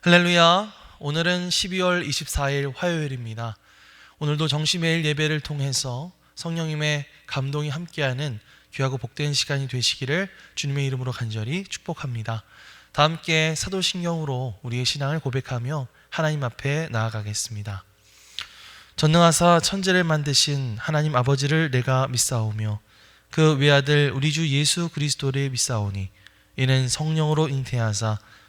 할렐루야. 오늘은 12월 24일 화요일입니다. 오늘도 정시매일 예배를 통해서 성령님의 감동이 함께하는 귀하고 복된 시간이 되시기를 주님의 이름으로 간절히 축복합니다. 다 함께 사도신경으로 우리의 신앙을 고백하며 하나님 앞에 나아가겠습니다. 전능하사 천지를 만드신 하나님 아버지를 내가 믿사오며 그 외아들 우리 주 예수 그리스도를 믿사오니 이는 성령으로 잉태하사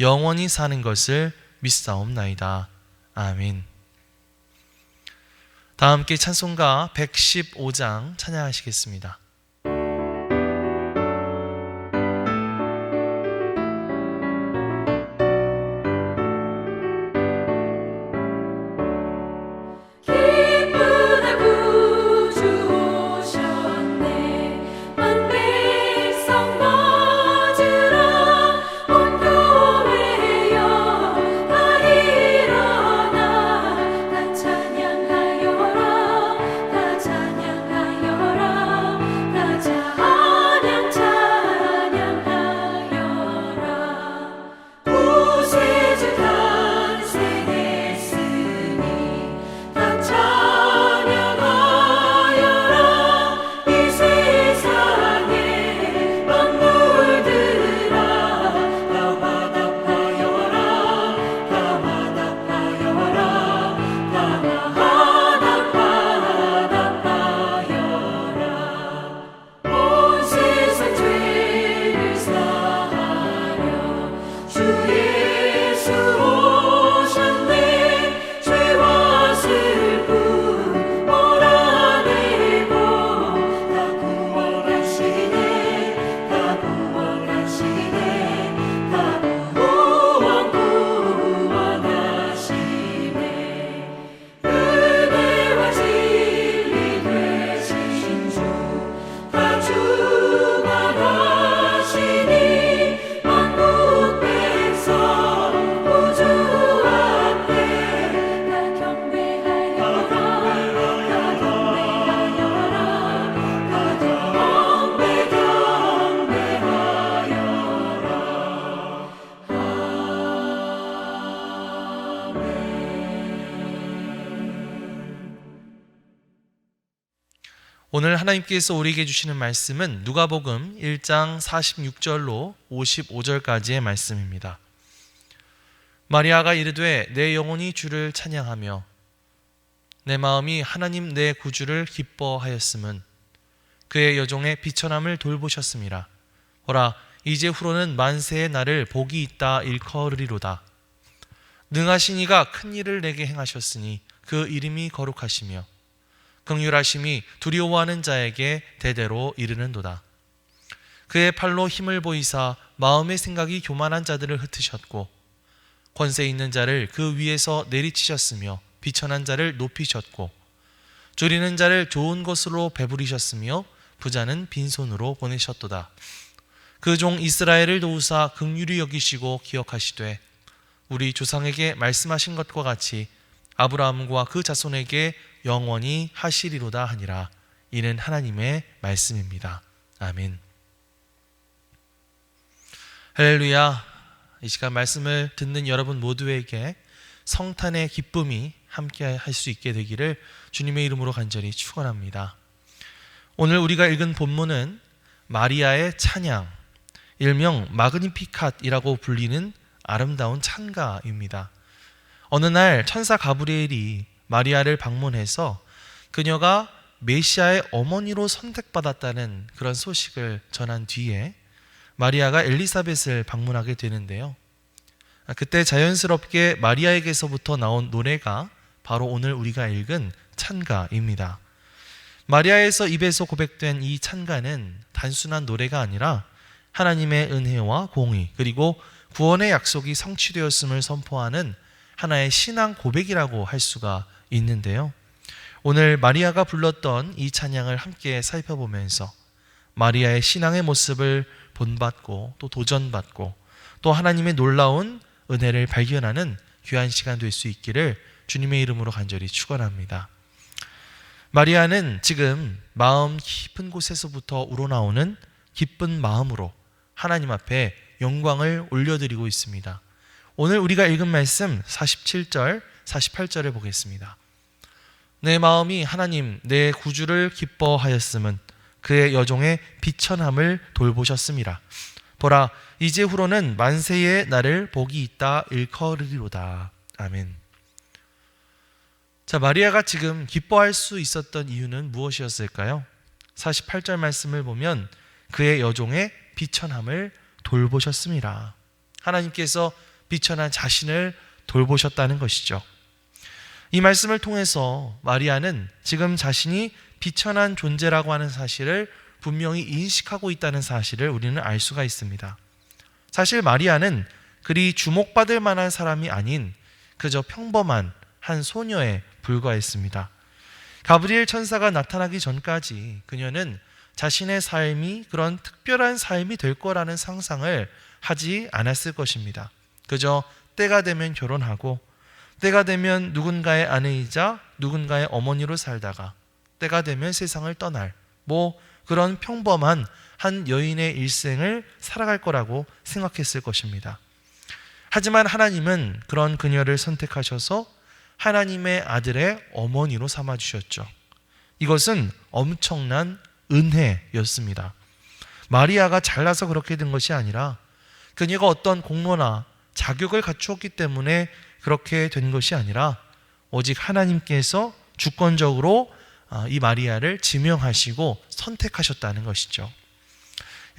영원히 사는 것을 믿사옵나이다. 아멘. 다 함께 찬송가 115장 찬양하시겠습니다. 하나님께서 우리에게 주시는 말씀은 누가복음 1장 46절로 55절까지의 말씀입니다. 마리아가 이르되 내 영혼이 주를 찬양하며 내 마음이 하나님 내 구주를 기뻐하였음은 그의 여종의 비천함을 돌보셨음이라. 보라 이제 후로는 만세의 날을 복이 있다 일컬으리로다. 능하신 이가 큰 일을 내게 행하셨으니 그 이름이 거룩하시며 긍휼하심이 두려워하는 자에게 대대로 이르는도다. 그의 팔로 힘을 보이사 마음의 생각이 교만한 자들을 흩으셨고 권세 있는 자를 그 위에서 내리치셨으며 비천한 자를 높이셨고 줄이는 자를 좋은 것으로 배부리셨으며 부자는 빈손으로 보내셨도다. 그 종 이스라엘을 도우사 긍휼히 여기시고 기억하시되 우리 조상에게 말씀하신 것과 같이 아브라함과 그 자손에게 영원히 하시리로다 하니라. 이는 하나님의 말씀입니다. 아멘. 할렐루야. 이 시간 말씀을 듣는 여러분 모두에게 성탄의 기쁨이 함께 할 수 있게 되기를 주님의 이름으로 간절히 축원합니다. 오늘 우리가 읽은 본문은 마리아의 찬양, 일명 마그니피캇이라고 불리는 아름다운 찬가입니다. 어느 날 천사 가브리엘이 마리아를 방문해서 그녀가 메시아의 어머니로 선택받았다는 그런 소식을 전한 뒤에 마리아가 엘리사벳을 방문하게 되는데요. 그때 자연스럽게 마리아에게서부터 나온 노래가 바로 오늘 우리가 읽은 찬가입니다. 마리아에서 입에서 고백된 이 찬가는 단순한 노래가 아니라 하나님의 은혜와 공의 그리고 구원의 약속이 성취되었음을 선포하는 하나의 신앙 고백이라고 할 수가 있는데요. 오늘 마리아가 불렀던 이 찬양을 함께 살펴보면서 마리아의 신앙의 모습을 본받고 또 도전받고 또 하나님의 놀라운 은혜를 발견하는 귀한 시간 될 수 있기를 주님의 이름으로 간절히 축원합니다. 마리아는 지금 마음 깊은 곳에서부터 우러나오는 기쁜 마음으로 하나님 앞에 영광을 올려드리고 있습니다. 오늘 우리가 읽은 말씀 47절, 48절을 보겠습니다. 내 마음이 하나님 내 구주를 기뻐하였음은 그의 여종의 비천함을 돌보셨음이라. 보라 이제 후로는 만세의 나를 복이 있다 일컬으리로다. 아멘. 자 마리아가 지금 기뻐할 수 있었던 이유는 무엇이었을까요? 48절 말씀을 보면 그의 여종의 비천함을 돌보셨습니다. 하나님께서 비천한 자신을 돌보셨다는 것이죠. 이 말씀을 통해서 마리아는 지금 자신이 비천한 존재라고 하는 사실을 분명히 인식하고 있다는 사실을 우리는 알 수가 있습니다. 사실 마리아는 그리 주목받을 만한 사람이 아닌 그저 평범한 한 소녀에 불과했습니다. 가브리엘 천사가 나타나기 전까지 그녀는 자신의 삶이 그런 특별한 삶이 될 거라는 상상을 하지 않았을 것입니다. 그저 때가 되면 결혼하고 때가 되면 누군가의 아내이자 누군가의 어머니로 살다가 때가 되면 세상을 떠날 뭐 그런 평범한 한 여인의 일생을 살아갈 거라고 생각했을 것입니다. 하지만 하나님은 그런 그녀를 선택하셔서 하나님의 아들의 어머니로 삼아 주셨죠. 이것은 엄청난 은혜였습니다. 마리아가 잘나서 그렇게 된 것이 아니라 그녀가 어떤 공로나 자격을 갖추었기 때문에 그렇게 된 것이 아니라 오직 하나님께서 주권적으로 아, 이 마리아를 지명하시고 선택하셨다는 것이죠.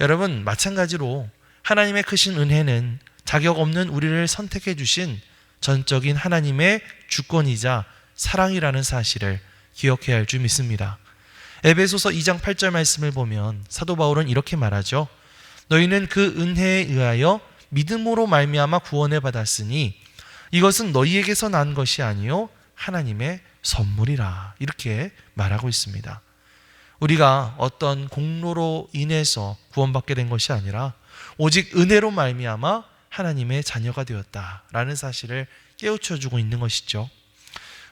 여러분 마찬가지로 하나님의 크신 은혜는 자격 없는 우리를 선택해 주신 전적인 하나님의 주권이자 사랑이라는 사실을 기억해야 할 줄 믿습니다. 에베소서 2장 8절 말씀을 보면 사도 바울은 이렇게 말하죠. 너희는 그 은혜에 의하여 믿음으로 말미암아 구원을 받았으니 이것은 너희에게서 난 것이 아니요 하나님의 선물이라 이렇게 말하고 있습니다. 우리가 어떤 공로로 인해서 구원받게 된 것이 아니라 오직 은혜로 말미암아 하나님의 자녀가 되었다라는 사실을 깨우쳐 주고 있는 것이죠.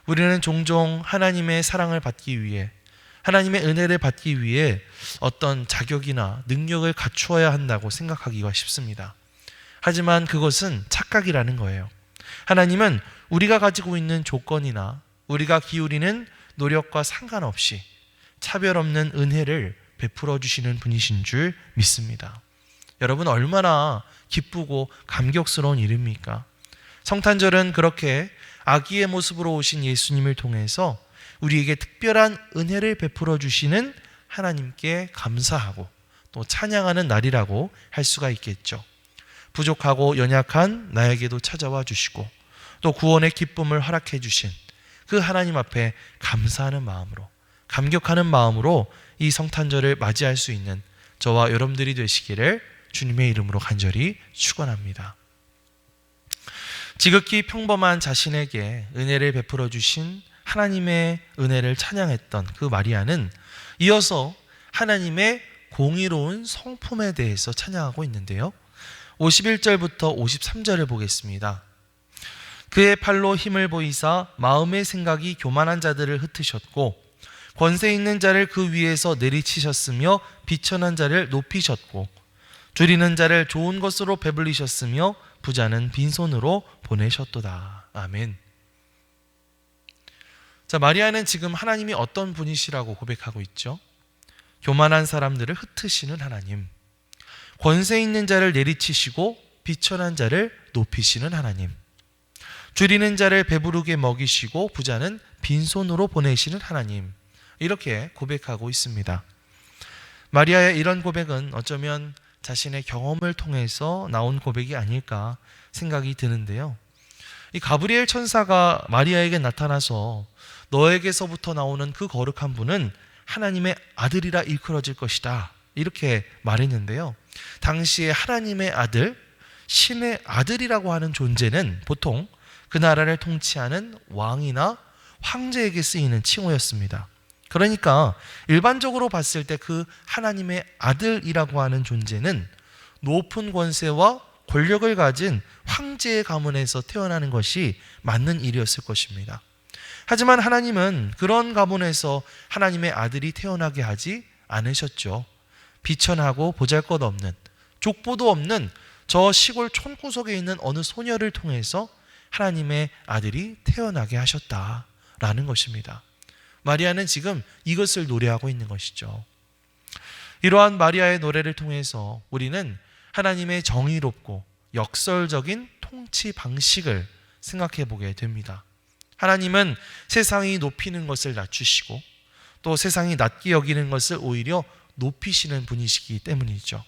우리는 종종 하나님의 사랑을 받기 위해 하나님의 은혜를 받기 위해 어떤 자격이나 능력을 갖추어야 한다고 생각하기가 쉽습니다. 하지만 그것은 착각이라는 거예요. 하나님은 우리가 가지고 있는 조건이나 우리가 기울이는 노력과 상관없이 차별 없는 은혜를 베풀어 주시는 분이신 줄 믿습니다. 여러분 얼마나 기쁘고 감격스러운 일입니까? 성탄절은 그렇게 아기의 모습으로 오신 예수님을 통해서 우리에게 특별한 은혜를 베풀어 주시는 하나님께 감사하고 또 찬양하는 날이라고 할 수가 있겠죠. 부족하고 연약한 나에게도 찾아와 주시고 또 구원의 기쁨을 허락해 주신 그 하나님 앞에 감사하는 마음으로 감격하는 마음으로 이 성탄절을 맞이할 수 있는 저와 여러분들이 되시기를 주님의 이름으로 간절히 축원합니다. 지극히 평범한 자신에게 은혜를 베풀어 주신 하나님의 은혜를 찬양했던 그 마리아는 이어서 하나님의 공의로운 성품에 대해서 찬양하고 있는데요. 51절부터 53절을 보겠습니다. 그의 팔로 힘을 보이사 마음의 생각이 교만한 자들을 흩으셨고 권세 있는 자를 그 위에서 내리치셨으며 비천한 자를 높이셨고 줄이는 자를 좋은 것으로 배불리셨으며 부자는 빈손으로 보내셨도다. 아멘. 자, 마리아는 지금 하나님이 어떤 분이시라고 고백하고 있죠? 교만한 사람들을 흩으시는 하나님. 권세 있는 자를 내리치시고 비천한 자를 높이시는 하나님. 줄이는 자를 배부르게 먹이시고 부자는 빈손으로 보내시는 하나님. 이렇게 고백하고 있습니다. 마리아의 이런 고백은 어쩌면 자신의 경험을 통해서 나온 고백이 아닐까 생각이 드는데요. 이 가브리엘 천사가 마리아에게 나타나서 너에게서부터 나오는 그 거룩한 분은 하나님의 아들이라 일컬어질 것이다. 이렇게 말했는데요. 당시에 하나님의 아들, 신의 아들이라고 하는 존재는 보통 그 나라를 통치하는 왕이나 황제에게 쓰이는 칭호였습니다. 그러니까 일반적으로 봤을 때 그 하나님의 아들이라고 하는 존재는 높은 권세와 권력을 가진 황제의 가문에서 태어나는 것이 맞는 일이었을 것입니다. 하지만 하나님은 그런 가문에서 하나님의 아들이 태어나게 하지 않으셨죠. 비천하고 보잘것없는 족보도 없는 저 시골 촌구석에 있는 어느 소녀를 통해서 하나님의 아들이 태어나게 하셨다라는 것입니다. 마리아는 지금 이것을 노래하고 있는 것이죠. 이러한 마리아의 노래를 통해서 우리는 하나님의 정의롭고 역설적인 통치 방식을 생각해 보게 됩니다. 하나님은 세상이 높이는 것을 낮추시고 또 세상이 낮게 여기는 것을 오히려 높이시는 분이시기 때문이죠.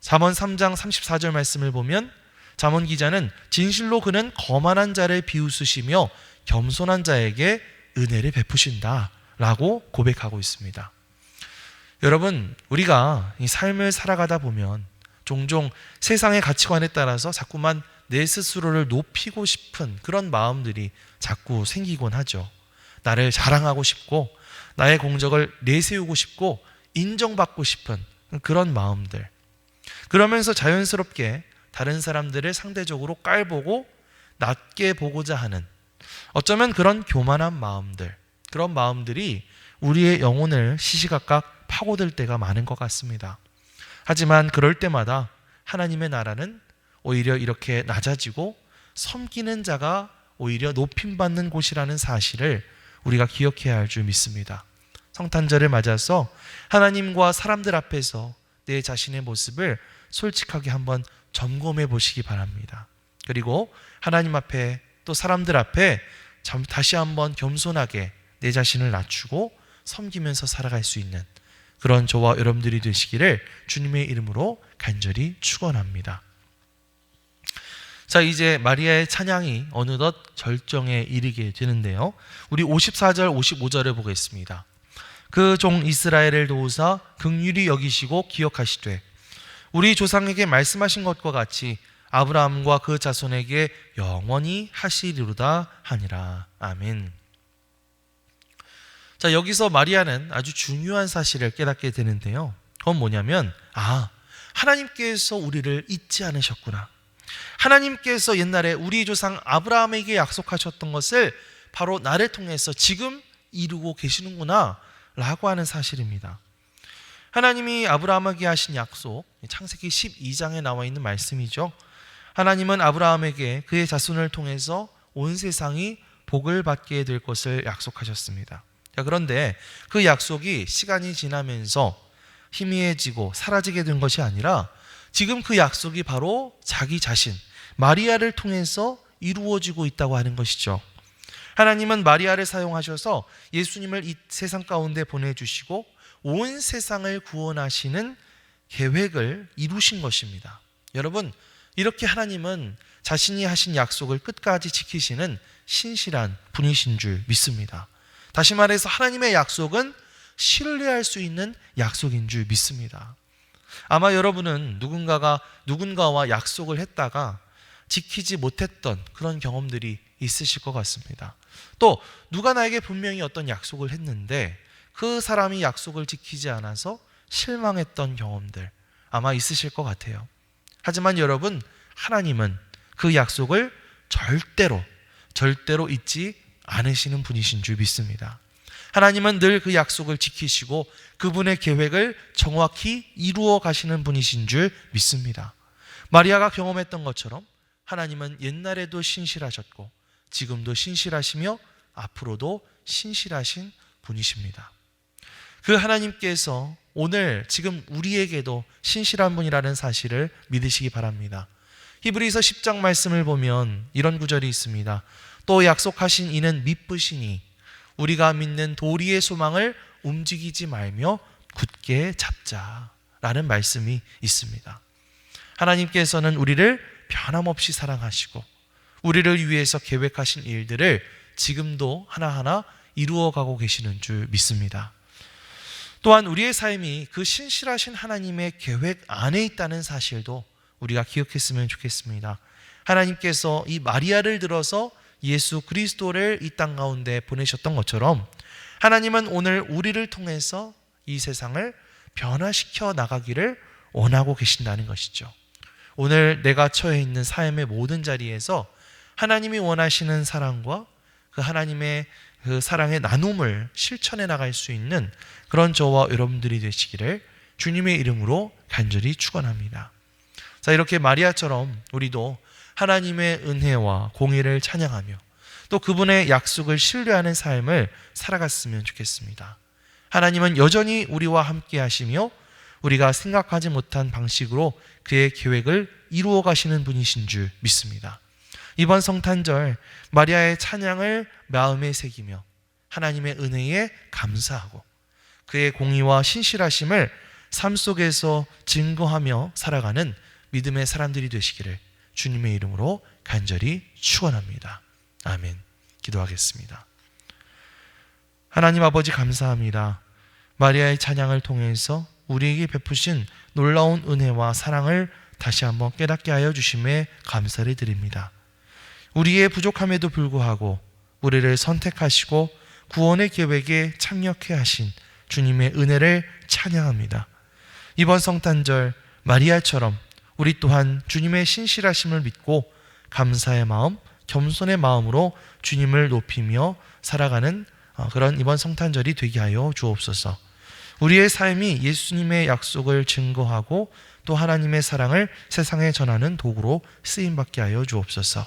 잠언 3장 34절 말씀을 보면 잠언 기자는 진실로 그는 거만한 자를 비웃으시며 겸손한 자에게 은혜를 베푸신다라고 고백하고 있습니다. 여러분, 우리가 이 삶을 살아가다 보면 종종 세상의 가치관에 따라서 자꾸만 내 스스로를 높이고 싶은 그런 마음들이 자꾸 생기곤 하죠. 나를 자랑하고 싶고 나의 공적을 내세우고 싶고 인정받고 싶은 그런 마음들. 그러면서 자연스럽게 다른 사람들을 상대적으로 깔보고 낮게 보고자 하는 어쩌면 그런 교만한 마음들, 그런 마음들이 우리의 영혼을 시시각각 파고들 때가 많은 것 같습니다. 하지만 그럴 때마다 하나님의 나라는 오히려 이렇게 낮아지고 섬기는 자가 오히려 높임받는 곳이라는 사실을 우리가 기억해야 할 줄 믿습니다. 성탄절을 맞아서 하나님과 사람들 앞에서 내 자신의 모습을 솔직하게 한번 점검해 보시기 바랍니다. 그리고 하나님 앞에 또 사람들 앞에 참- 다시 한번 겸손하게 내 자신을 낮추고 섬기면서 살아갈 수 있는 그런 저와 여러분들이 되시기를 주님의 이름으로 간절히 축원합니다. 자, 이제 마리아의 찬양이 어느덧 절정에 이르게 되는데요. 우리 54절, 55절을 보겠습니다. 그 종 이스라엘을 도우사 극률이 여기시고 기억하시되 우리 조상에게 말씀하신 것과 같이 아브라함과 그 자손에게 영원히 하시리로다 하니라. 아멘. 자, 여기서 마리아는 아주 중요한 사실을 깨닫게 되는데요. 그건 뭐냐면, 아, 하나님께서 우리를 잊지 않으셨구나. 하나님께서 옛날에 우리 조상 아브라함에게 약속하셨던 것을 바로 나를 통해서 지금 이루고 계시는구나. 라고 하는 사실입니다. 하나님이 아브라함에게 하신 약속, 창세기 12장에 나와 있는 말씀이죠. 하나님은 아브라함에게 그의 자손을 통해서 온 세상이 복을 받게 될 것을 약속하셨습니다. 자, 그런데 그 약속이 시간이 지나면서 희미해지고 사라지게 된 것이 아니라 지금 그 약속이 바로 자기 자신, 마리아를 통해서 이루어지고 있다고 하는 것이죠. 하나님은 마리아를 사용하셔서 예수님을 이 세상 가운데 보내주시고 온 세상을 구원하시는 계획을 이루신 것입니다. 여러분, 이렇게 하나님은 자신이 하신 약속을 끝까지 지키시는 신실한 분이신 줄 믿습니다. 다시 말해서 하나님의 약속은 신뢰할 수 있는 약속인 줄 믿습니다. 아마 여러분은 누군가가 누군가와 약속을 했다가 지키지 못했던 그런 경험들이 있으실 것 같습니다. 또 누가 나에게 분명히 어떤 약속을 했는데 그 사람이 약속을 지키지 않아서 실망했던 경험들 아마 있으실 것 같아요. 하지만 여러분, 하나님은 그 약속을 절대로, 절대로 잊지 않으시는 분이신 줄 믿습니다. 하나님은 늘 그 약속을 지키시고 그분의 계획을 정확히 이루어 가시는 분이신 줄 믿습니다. 마리아가 경험했던 것처럼 하나님은 옛날에도 신실하셨고 지금도 신실하시며 앞으로도 신실하신 분이십니다. 그 하나님께서 오늘 지금 우리에게도 신실한 분이라는 사실을 믿으시기 바랍니다. 히브리서 10장 말씀을 보면 이런 구절이 있습니다. 또 약속하신 이는 미쁘시니 우리가 믿는 도리의 소망을 움직이지 말며 굳게 잡자라는 말씀이 있습니다. 하나님께서는 우리를 변함없이 사랑하시고 우리를 위해서 계획하신 일들을 지금도 하나하나 이루어가고 계시는 줄 믿습니다. 또한 우리의 삶이 그 신실하신 하나님의 계획 안에 있다는 사실도 우리가 기억했으면 좋겠습니다. 하나님께서 이 마리아를 들어서 예수 그리스도를 이 땅 가운데 보내셨던 것처럼 하나님은 오늘 우리를 통해서 이 세상을 변화시켜 나가기를 원하고 계신다는 것이죠. 오늘 내가 처해 있는 삶의 모든 자리에서 하나님이 원하시는 사랑과 그 하나님의 그 사랑의 나눔을 실천해 나갈 수 있는 그런 저와 여러분들이 되시기를 주님의 이름으로 간절히 축원합니다. 자, 이렇게 마리아처럼 우리도 하나님의 은혜와 공의를 찬양하며 또 그분의 약속을 신뢰하는 삶을 살아갔으면 좋겠습니다. 하나님은 여전히 우리와 함께 하시며 우리가 생각하지 못한 방식으로 그의 계획을 이루어 가시는 분이신 줄 믿습니다. 이번 성탄절 마리아의 찬양을 마음에 새기며 하나님의 은혜에 감사하고 그의 공의와 신실하심을 삶 속에서 증거하며 살아가는 믿음의 사람들이 되시기를 주님의 이름으로 간절히 축원합니다. 아멘. 기도하겠습니다. 하나님 아버지 감사합니다. 마리아의 찬양을 통해서 우리에게 베푸신 놀라운 은혜와 사랑을 다시 한번 깨닫게 하여 주심에 감사를 드립니다. 우리의 부족함에도 불구하고 우리를 선택하시고 구원의 계획에 참여케 하신 주님의 은혜를 찬양합니다. 이번 성탄절 마리아처럼 우리 또한 주님의 신실하심을 믿고 감사의 마음, 겸손의 마음으로 주님을 높이며 살아가는 어, 그런 이번 성탄절이 되게 하여 주옵소서. 우리의 삶이 예수님의 약속을 증거하고 또 하나님의 사랑을 세상에 전하는 도구로 쓰임 받게 하여 주옵소서.